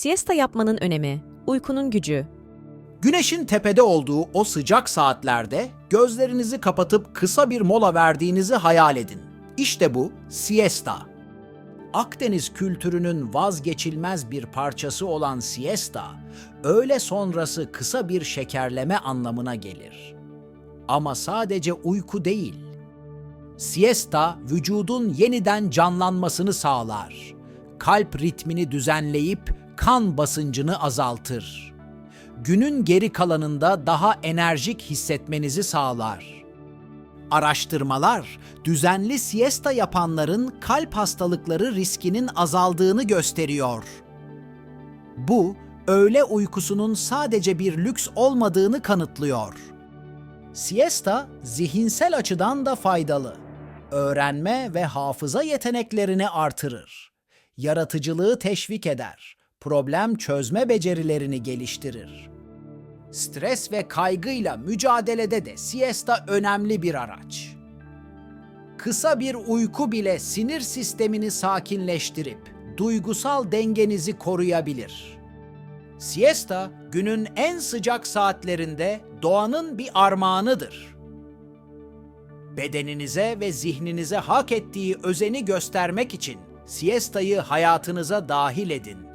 Siesta yapmanın önemi, uykunun gücü. Güneşin tepede olduğu o sıcak saatlerde gözlerinizi kapatıp kısa bir mola verdiğinizi hayal edin. İşte bu siesta. Akdeniz kültürünün vazgeçilmez bir parçası olan siesta, öğle sonrası kısa bir şekerleme anlamına gelir. Ama sadece uyku değil. Siesta vücudun yeniden canlanmasını sağlar. Kalp ritmini düzenleyip kan basıncını azaltır günün geri kalanında daha enerjik hissetmenizi sağlar. Araştırmalar, düzenli siesta yapanların kalp hastalıkları riskinin azaldığını gösteriyor. Bu, öğle uykusunun sadece bir lüks olmadığını kanıtlıyor. Siesta, zihinsel açıdan da faydalı. Öğrenme ve hafıza yeteneklerini artırır. Yaratıcılığı teşvik eder. Problem çözme becerilerini geliştirir. Stres ve kaygıyla mücadelede de siesta önemli bir araç. Kısa bir uyku bile sinir sistemini sakinleştirip duygusal dengenizi koruyabilir. Siesta günün en sıcak saatlerinde doğanın bir armağanıdır. Bedeninize ve zihninize hak ettiği özeni göstermek için siestayı hayatınıza dahil edin.